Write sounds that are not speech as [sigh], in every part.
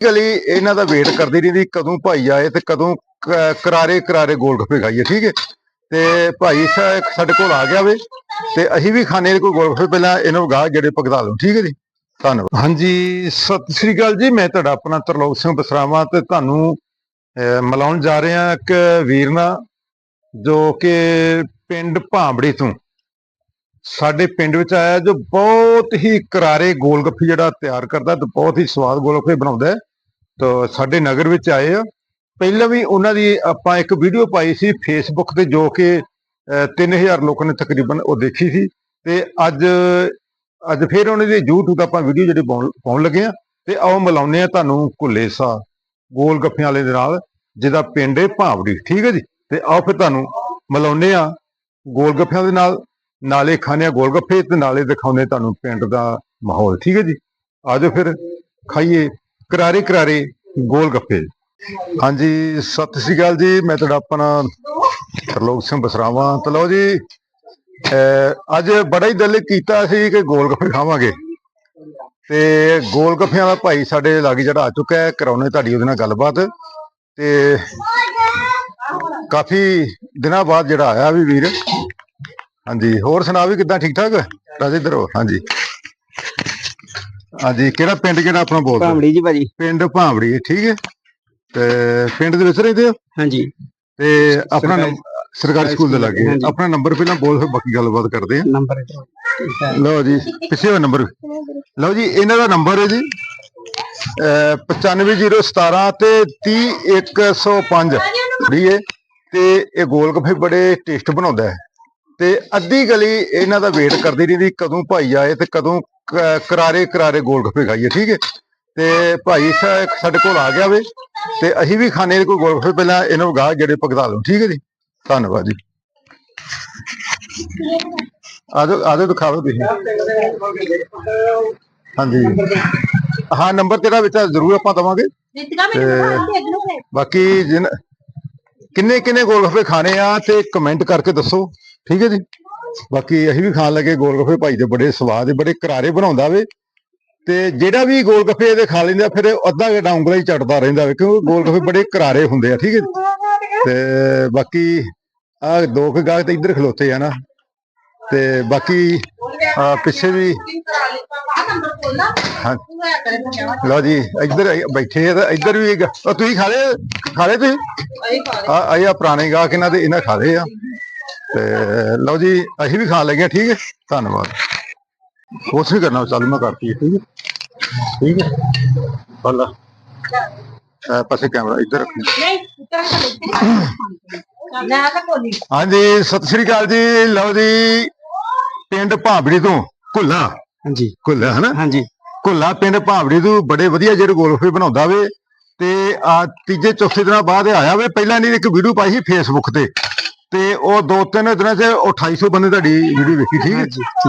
ਗਲੀ ਇਹਨਾਂ ਦਾ ਵੇਟ ਕਰਦੀ ਰਹਿੰਦੀ ਕਦੋਂ ਭਾਈ ਆਏ ਤੇ ਕਦੋਂ ਕਰਾਰੇ ਕਰਾਰੇ ਗੋਲਗੱਪੇ ਖਾਈਏ ਠੀਕ ਹੈ? ਤੇ ਭਾਈ ਸਾਹਿਬ ਸਾਡੇ ਕੋਲ ਆ ਗਿਆ ਵੇ ਤੇ ਅਸੀਂ ਵੀ ਖਾਣੇ ਕੋਈ ਗੋਲਗੱਪੇ ਪਹਿਲਾਂ ਇਹਨਾਂ ਨੂੰ ਗਾ ਜਿਹੜੇ ਭਗਤਾ ਲਓ ਠੀਕ ਹੈ ਜੀ? ਧੰਨਵਾਦ। ਹਾਂਜੀ ਸਤਿ ਸ੍ਰੀ ਅਕਾਲ ਜੀ ਮੈਂ ਤੁਹਾਡਾ ਆਪਣਾ ਤਰਲੋਕ ਸਿੰਘ ਬਸਰਾਵਾਂ ਤੇ ਤੁਹਾਨੂੰ ਅਹ, ਮਿਲਾਉਣ ਜਾ ਰਹੇ ਹਾਂ ਇੱਕ ਵੀਰ ਨਾਲ ਜੋ ਕਿ ਪਿੰਡ ਭਾਂਬੜੀ ਤੋਂ ਸਾਡੇ ਪਿੰਡ ਵਿੱਚ ਆਇਆ ਜੋ ਬਹੁਤ ਹੀ ਕਰਾਰੇ ਗੋਲਗੱਪੇ ਜਿਹੜਾ ਤਿਆਰ ਕਰਦਾ ਤੇ ਬਹੁਤ ਹੀ ਸਵਾਦ ਗੋਲਗੱਪੇ ਬਣਾਉਂਦਾ ਹੈ। ਤਾਂ ਸਾਡੇ ਨਗਰ ਵਿੱਚ ਆਏ ਆ। ਪਹਿਲਾਂ ਵੀ ਉਹਨਾਂ ਦੀ ਆਪਾਂ ਇੱਕ ਵੀਡੀਓ ਪਾਈ ਸੀ ਫੇਸਬੁੱਕ ਤੇ ਜੋ ਕਿ ਅਹ, 3000 ਲੋਕਾਂ ਨੇ ਤਕਰੀਬਨ ਉਹ ਦੇਖੀ ਸੀ। ਤੇ ਅੱਜ ਅੱਜ ਫਿਰ ਉਹਨਾਂ ਦੀ YouTube ਤੇ ਆਪਾਂ ਵੀਡੀਓ ਜਿਹੜੀ ਪਾਉਣ ਪਾਉਣ ਲੱਗੇ ਆ। ਤੇ ਆਓ ਮਿਲਾਉਂਦੇ ਆ ਤੁਹਾਨੂੰ ਕੁੱਲੇ ਸਾ ਗੋਲ ਗੱਫਿਆਂ ਵਾਲੇ ਦੇ ਨਾਲ ਜਿਹਦਾ ਪਿੰਡ ਹੈ ਭਾਵੜੀ। ਠੀਕ ਹੈ ਜੀ? ਤੇ ਆਓ ਫਿਰ ਤੁਹਾਨੂੰ ਮਿਲਾਉਂਦੇ ਆ ਗੋਲ ਗੱਫਿਆਂ ਦੇ ਨਾਲ। ਨਾਲੇ ਖਾਣੇ ਆ ਗੋਲ ਗੱਫੇ ਤੇ ਨਾਲੇ ਦਿਖਾਉਂਦੇ ਤੁਹਾਨੂੰ ਪਿੰਡ ਦਾ ਮਾਹੌਲ। ਠੀਕ ਹੈ ਜੀ? ਆਜੋ ਫਿਰ ਖਾਈਏ। ਕਰਾਰੇ ਕਰਾਰੇ ਗੋਲ ਗੱਫੇ ਹਾਂਜੀ, ਸਤਿ ਸ਼੍ਰੀ ਅਕਾਲ ਜੀ, ਮੈਂ ਤੁਹਾਡਾ ਆਪਣਾ ਤਰਲੋਕ ਸਿੰਘ ਬਸਰਾਵਾਂ। ਤਲੋ ਜੀ ਅੱਜ ਬੜਾ ਹੀ ਦਿਲ ਕੀਤਾ ਸੀ ਕਿ ਗੋਲ ਗੱਫੇ ਖਾਵਾਂਗੇ। ਤੇ ਗੋਲ ਗੱਫਿਆਂ ਦਾ ਭਾਈ ਸਾਡੇ ਲਾਗੇ ਜਿਹੜਾ ਆ ਚੁੱਕਾ ਹੈ, ਕਰਾਉਣੇ ਤੁਹਾਡੀ ਉਹਦੇ ਨਾਲ ਗੱਲਬਾਤ। ਤੇ ਕਾਫੀ ਦਿਨਾਂ ਬਾਅਦ ਜਿਹੜਾ ਆਇਆ ਵੀ ਵੀਰ। ਹਾਂਜੀ, ਹੋਰ ਸੁਣਾ ਵੀ ਕਿੱਦਾਂ ਠੀਕ ਠਾਕ ਰਾਜੇ ਇੱਧਰ ਹਾਂਜੀ। ਹਾਂਜੀ ਕਿਹੜਾ ਪਿੰਡ ਕਿਹੜਾ ਆਪਣਾ ਬੋਲਦਾ? ਭਾਂਬੜੀ ਜੀ ਭਾਜੀ। ਪਿੰਡ ਭਾਂਬੜੀ ਠੀਕ ਹੈ। ਤੇ ਪਿੰਡ ਦੇ ਵਿੱਚ ਰਹਿੰਦੇ ਹੋ? ਹਾਂਜੀ। ਤੇ ਆਪਣਾ ਸਰਕਾਰੀ- ਸਕੂਲ ਦੇ ਲਾਗੇ। ਹਾਂਜੀ। ਆਪਣਾ ਨੰਬਰ ਪਹਿਲਾਂ ਬੋਲ ਫਿਰ ਬਾਕੀ ਗੱਲਬਾਤ ਕਰਦੇ ਆ ਨੰਬਰ ਲਓ ਜੀ ਪਿੱਛੇ ਹੋਇਆ ਨੰਬਰ। ਲਓ ਜੀ ਇਹਨਾਂ ਦਾ ਨੰਬਰ ਹੈ ਜੀ ਅਹ 95017 ਤੇ 30105 ਠੀਕ ਹੈ। ਤੇ ਇਹ ਗੋਲ ਗੱਫੇ ਬੜੇ ਟੇਸਟ ਬਣਾਉਂਦਾ ਹੈ। ਤੇ ਅੱਧੀ ਗਲੀ ਇਹਨਾਂ ਦਾ ਵੇਟ ਕਰਦੀ ਰਹਿੰਦੀ ਕਦੋਂ ਭਾਈ ਆਏ ਤੇ ਕਦੋਂ ਕਰਾਰੇ ਕਰਾਰੇ ਗੋਲ ਗੱਫੇ ਖਾਈਏ ਠੀਕ ਹੈ? ਤੇ ਭਾਈ ਸਾਹਿਬ ਸਾਡੇ ਕੋਲ ਆ ਗਿਆ ਵੇ ਤੇ ਅਸੀਂ ਵੀ ਖਾਣੇ ਕੋਈ ਗੋਲ ਗੱਫੇ ਪਹਿਲਾਂ ਇਹਨਾਂ ਨੂੰ ਗਾ ਜਿਹੜੇ ਭਗਤਾ ਲਓ ਠੀਕ ਹੈ ਜੀ? ਧੰਨਵਾਦ ਜੀ। ਆਜੋ ਆਜੋ ਦਿਖਾਓ ਤੁਸੀਂ। ਹਾਂਜੀ। ਹਾਂ ਨੰਬਰ ਤੇਰਾ ਵਿੱਚ ਜ਼ਰੂਰ ਆਪਾਂ ਦਵਾਂਗੇ। ਦੇ ਬਾਕੀ ਜਿਨ ਕਿੰਨੇ ਕਿੰਨੇ ਗੋਲਗੱਫੇ ਖਾਣੇ ਆ ਤੇ ਕਮੈਂਟ ਕਰਕੇ ਦੱਸੋ ਠੀਕ ਹੈ ਜੀ? ਬਾਕੀ ਅਸੀਂ ਵੀ ਖਾਣ ਲੱਗੇ ਗੋਲਗੱਫੇ ਭਾਈ ਦੇ ਬੜੇ ਸਵਾਦ ਦੇ ਬੜੇ ਕਰਾਰੇ ਬਣਾਉਂਦਾ ਵੇ। ਤੇ ਜਿਹੜਾ ਵੀ ਗੋਲਗੱਫੇ ਇਹਦੇ ਖਾ ਲੈਂਦਾ ਫਿਰ ਅੱਧਾ ਘੰਟਾ ਉਂਗਲਾਂ ਹੀ ਚੜਦਾ ਰਹਿੰਦਾ ਵੇ ਕਿਉਂਕਿ ਗੋਲਗੱਫੇ ਬੜੇ ਕਰਾਰੇ ਹੁੰਦੇ ਆ ਠੀਕ ਹੈ ਤੇ ਬਾਕੀ ਆ ਦੋ ਕੁ ਗਾਹਕ ਤੇ ਇੱਧਰ ਖਲੋਤੇ ਆ ਨਾ। ਤੇ ਬਾਕੀ ਪਿੱਛੇ ਵੀ ਲਓ ਜੀ ਇੱਧਰ ਬੈਠੇ ਆ ਤੇ ਇੱਧਰ ਵੀ ਤੁਸੀਂ ਖਾ ਲਏ? ਖਾ ਲਏ ਤੁਸੀਂ? ਆ ਆ ਪੁਰਾਣੇ ਗਾਹਕ ਇਹਨਾਂ ਦੇ ਇਹਨਾਂ ਖਾ ਲਏ ਆ। ਤੇ ਲਓ ਜੀ ਅਸੀਂ ਵੀ ਖਾਣ ਲੱਗੇ ਆ ਠੀਕ ਹੈ? ਧੰਨਵਾਦ। ਕੁਛ ਨਹੀਂ ਕਰਨਾ ਚਾਲੂ ਮੈਂ ਕਰਤੀ ਹੈ, ਠੀਕ ਹੈ? ਠੀਕ ਹੈ? ਬੱਲਾ ਇਹ ਪਾਸੇ ਕੈਮਰਾ ਇੱਧਰ ਰੱਖੀ। ਨਹੀਂ ਉੱਤਰ ਕੇ ਲੈਤੇ ਨਾ ਤਾਂ ਕੋਲੀ ਹਾਂਜੀ ਸਤਿ ਸ੍ਰੀ ਅਕਾਲ ਜੀ। ਲਓ ਜੀ ਪਿੰਡ ਭਾਂਬੜੀ ਤੋਂ ਕੁੱਲਾ ਹਾਂਜੀ। ਕੁੱਲਾ ਹਨਾ? ਹਾਂਜੀ। ਕੁੱਲਾ ਪਿੰਡ ਭਾਂਬੜੀ ਤੋਂ ਬੜੇ ਵਧੀਆ ਜਿਹੜੇ ਗੋਲਫੇ ਬਣਾਉਂਦਾ ਵੇ। ਤੇ ਆ ਤੀਜੇ ਚੌਥੇ ਦਿਨਾਂ ਬਾਅਦ ਇਹ ਆਇਆ ਵੇ। ਪਹਿਲਾਂ ਨਹੀਂ ਇੱਕ ਵੀਡੀਓ ਪਾਈ ਸੀ ਫੇਸਬੁੱਕ ਤੇ। ਤੇ ਉਹ ਦੋ ਤਿੰਨ ਦਿਨਾਂ 'ਚ ਉਹ 2800 ਬੰਦੇ ਤੁਹਾਡੀ ਵੀਡੀਓ ਵੇਖੀ ਠੀਕ ਹੈ?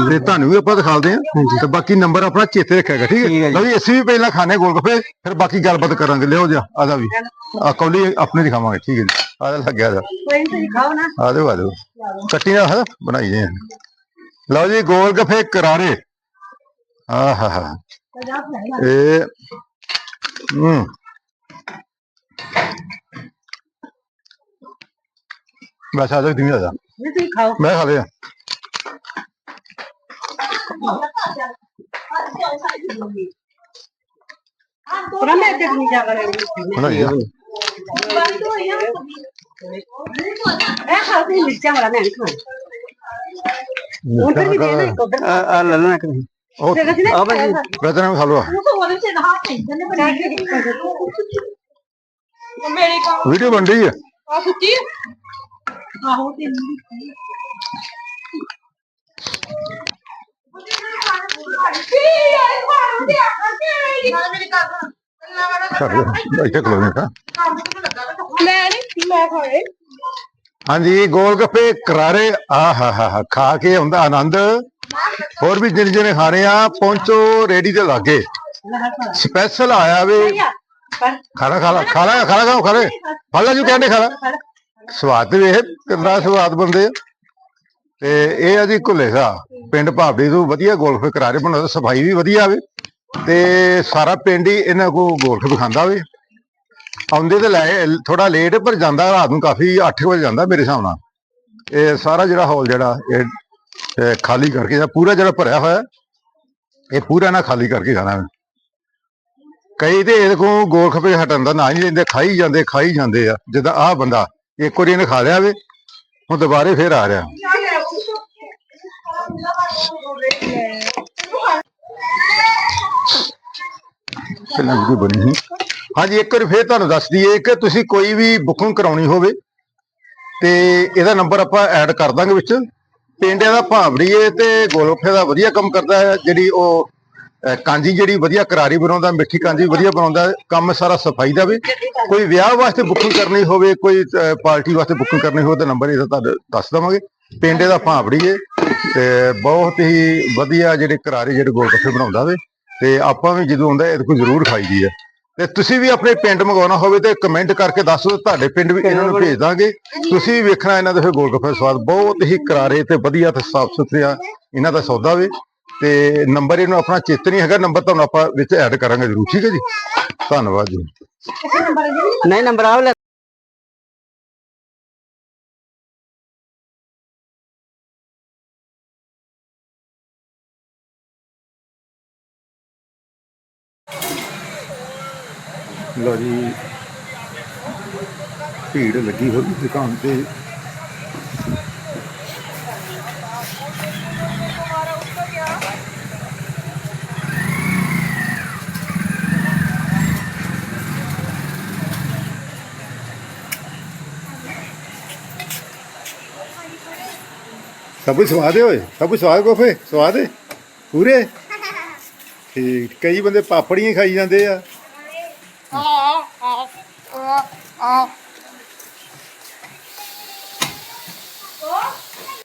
ਤੇ ਤੁਹਾਨੂੰ ਵੀ ਆਪਾਂ ਦਿਖਾਉਂਦੇ ਹਾਂ। ਤੇ ਬਾਕੀ ਨੰਬਰ ਆਪਣਾ ਚੇਤੇ ਰੱਖਿਆਗਾ ਠੀਕ ਹੈ? ਜੀ। ਲਓ ਜੀ ਅਸੀਂ ਵੀ ਪਹਿਲਾਂ ਖਾਣੇ ਗੋਲਗੱਪੇ ਫਿਰ ਬਾਕੀ ਗੱਲਬਾਤ ਕਰਾਂਗੇ। ਲਿਓ ਜਾ ਆਦਾ ਵੀ। ਆ ਕੌਲੀ ਆਪਣੇ ਦਿਖਾਵਾਂਗੇ ਠੀਕ ਹੈ ਜੀ। ਆਦਾ ਲੱਗਿਆ ਜਾ ਕੋਈ ਨਹੀਂ ਖਾਓ ਨਾ। ਆ ਜਾਓ ਆ ਜਾਓ ਕੱਟੀ ਨਾ ਹੈ ਬਣਾਈਏ ਲਓ ਜੀ ਗੋਲ ਗੱਫੇ ਕਰਾਰੇ। ਆਹ ਹਾ ਜਾ ਇਹ ਹੂੰ। ਆ ਨਹੀਂ ਤੁਸੀਂ ਖਾਓ। ਮੈਂ ਖਾ ਲਿਆ। ਪੂਰਾ ਮੈਂ ਤੇ ਨਹੀਂ ਜਾ ਕਰੇ ਬਣਾਈ ਆ। ਇਹ ਖਾਓ ਤੁਸੀਂ ਮਿਰਚਾਂ ਵਾਲਾ ਮੈਂ ਨਹੀਂ ਖਾਣਾ। ਉਧਰ ਵੀ ਦੇ ਦੇ ਇੱਕ ਉਧਰ ਆ ਆ ਲੈ ਲੈਣਾ ਕਿ ਉਹ ਤੇ ਕਹਿੰਦੇ ਆ ਭਾਜੀ ਬੇਤਨਾ ਵੀ ਖਾ ਲਓ ਉਹ ਤਾਂ ਉਹਦੇ ਤੇ ਹੱਥ ਇੱਧਰ ਨੇ ਬਣਾ ਕੇ ਮੇਰੀ ਕਾ ਵੀਡੀਓ ਬਣ ਰਹੀ ਹੈ। ਆ ਸੁੱਤੀ ਆਹੋ ਤੇ ਛੱਡ ਦੇ ਇੱਥੇ ਖਲੋ ਨਹੀਂ ਮੈਂ ਨਹੀਂ ਮੈਂ ਖਾਏ। ਹਾਂਜੀ ਗੋਲ ਗੱਪੇ ਕਰਾਰੇ। ਆ ਹਾ ਹਾ ਹਾ ਖਾ ਕੇ ਹੁੰਦਾ ਆਨੰਦ। ਹੋਰ ਵੀ ਜਿੰਨੇ ਜਿਹਨੇ ਖਾਣੇ ਆ। ਪਹੁੰਚੋ ਰੇੜੀ ਦੇ ਲਾਗੇ। ਸਪੈਸ਼ਲ ਆਇਆ ਵੇ। ਖਾਣਾ ਖਾਲਾ ਖਾਲਾ ਖਾਲਾ ਖਾਓ ਖਾਲੇ ਫਾਲਾ ਜੂ ਕਹਿੰਦੇ ਖਾਲਾ ਸਵਾਦ ਤੇ ਵੇਖ ਕਿੰਨਾ ਸਵਾਦ ਬੰਦੇ ਆ। ਤੇ ਇਹ ਆ ਜੀ ਘੁੱਲੇ ਸਾ ਪਿੰਡ ਭਾਬੜੀ ਤੋਂ ਵਧੀਆ ਗੋਲਫ ਕਰਾਰੇ ਬਣਾਉਂਦੇ ਸਫ਼ਾਈ ਵੀ ਵਧੀਆ ਆਵੇ ਤੇ ਸਾਰਾ ਪਿੰਡ ਹੀ ਇਹਨਾਂ ਕੋ ਗੋਲਗੱਪੇ ਖਾਂਦਾ ਵੇ। ਆਉਂਦੇ ਤੇ ਲੈ ਥੋੜਾ ਲੇਟ ਪਰ ਜਾਂਦਾ ਰਾਤ ਨੂੰ ਕਾਫੀ 8 ਵਜੇ ਜਾਂਦਾ ਮੇਰੇ ਹਿਸਾਬ ਨਾਲ। ਇਹ ਸਾਰਾ ਜਿਹੜਾ ਹਾਲ ਜਿਹੜਾ, ਇਹ ਖਾਲੀ ਕਰਕੇ ਜਾਂ ਪੂਰਾ ਜਿਹੜਾ ਭਰਿਆ ਹੋਇਆ, ਇਹ ਪੂਰਾ ਨਾ ਖਾਲੀ ਕਰਕੇ ਜਾਣਾ ਹੈ ਕਈ ਤੇ ਇਹਦੇ ਕੋਲ ਗੋਲਗੱਪੇ ਹਟਣ ਦਾ ਨਾਂ ਨਹੀਂ ਲੈਂਦੇ, ਖਾਈ ਜਾਂਦੇ ਖਾਈ ਜਾਂਦੇ ਆ, ਜਿੱਦਾਂ ਆਹ ਬੰਦਾ ਇੱਕ ਵਾਰੀ ਇਹਨੇ ਖਾ ਲਿਆ ਵੇ, ਹੁਣ ਦੁਬਾਰੇ ਫੇਰ ਆ ਰਿਹਾ। ਕਿੰਨਾ ਵੀਡੀਓ ਬਣੀ ਸੀ। ਹਾਂਜੀ, ਇੱਕ ਵਾਰੀ ਫੇਰ ਤੁਹਾਨੂੰ ਦੱਸ ਦਈਏ ਕਿ ਤੁਸੀਂ ਕੋਈ ਵੀ ਬੁਕਿੰਗ ਕਰਾਉਣੀ ਹੋਵੇ ਤੇ ਇਹਦਾ ਨੰਬਰ ਆਪਾਂ ਐਡ ਕਰ ਦਾਂਗੇ ਵਿੱਚ। ਪਿੰਡਿਆਂ ਦਾ ਭਾਵੜੀਏ ਤੇ ਗੋਲਗੱਪੇ ਦਾ ਵਧੀਆ ਕੰਮ ਕਰਦਾ ਹੈ, ਜਿਹੜੀ ਉਹ ਕਾਂਜੀ ਜਿਹੜੀ ਵਧੀਆ ਕਰਾਰੀ ਬਣਾਉਂਦਾ, ਮਿੱਠੀ ਕਾਂਜੀ ਵਧੀਆ ਬਣਾਉਂਦਾ, ਕੰਮ ਸਾਰਾ ਸਫ਼ਾਈ ਦਾ ਵੀ। ਕੋਈ ਵਿਆਹ ਵਾਸਤੇ ਬੁਕਿੰਗ ਕਰਨੀ ਹੋਵੇ, ਕੋਈ ਪਾਰਟੀ ਵਾਸਤੇ ਬੁਕਿੰਗ ਕਰਨੀ ਹੋਵੇ ਤਾਂ ਨੰਬਰ ਇਹਦਾ ਤੁਹਾਨੂੰ ਦੱਸ ਦਵਾਂਗੇ। ਪਿੰਡੇ ਦਾ ਭਾਵੜੀਏ ਤੇ ਬਹੁਤ ਹੀ ਵਧੀਆ ਜਿਹੜੇ ਕਰਾਰੇ, ਜਿਹੜੇ ਗੋਲਗੱਪੇ ਬਣਾਉਂਦਾ ਵੇ। ਤੇ ਆਪਾਂ ਵੀ ਜਦੋਂ ਆਉਂਦਾ, ਇਹਦੇ ਕੋਲ ਜ਼ਰੂਰ ਖਾਈਦੀ ਹੈ ਤੇ ਤੁਸੀਂ ਵੀ ਆਪਣੇ ਪਿੰਡ ਮੰਗਵਾਉਣਾ ਹੋਵੇ ਤੇ ਕਮੈਂਟ ਕਰਕੇ ਦੱਸੋ ਤੁਹਾਡੇ ਪਿੰਡ ਵੀ ਇਹਨਾਂ ਨੂੰ ਭੇਜ ਦਾਂਗੇ। ਤੁਸੀਂ ਵੀ ਵੇਖਣਾ ਇਹਨਾਂ ਦੇ ਫਿਰ ਗੋਲਗੱਪੇ ਦਾ ਸਵਾਦ, ਬਹੁਤ ਹੀ ਕਰਾਰੇ ਤੇ ਵਧੀਆ ਤੇ ਸਾਫ਼ ਸੁਥਰਾ ਇਹਨਾਂ ਦਾ ਸੌਦਾ ਵੇ। ਤੇ ਨੰਬਰ ਇਹਨੂੰ ਆਪਣਾ ਚੇਤ ਨਹੀਂ ਹੈਗਾ ਨੰਬਰ ਤੁਹਾਨੂੰ ਆਪਾਂ ਵਿੱਚ ਐਡ ਕਰਾਂਗੇ ਜ਼ਰੂਰ ਠੀਕ ਹੈ ਜੀ? ਧੰਨਵਾਦ ਜੀ। ਨਹੀਂ ਨੰਬਰ ਆਵ ਲੈ ਲੋ ਜੀ ਭੀੜ ਲੱਗੀ ਹੋਈ ਦੁਕਾਨ ਤੇ। ਸਭ ਕੁਝ ਸਵਾਦ ਹੈ ਓਏ ਸਭ ਕੁਝ ਸਵਾਦ ਕੋਫੇ ਸਵਾਦ ਹੈ ਪੂਰੇ? [laughs] ਠੀਕ ਕਈ ਬੰਦੇ ਪਾਪੜੀਆਂ ਖਾਈ ਜਾਂਦੇ ਆ।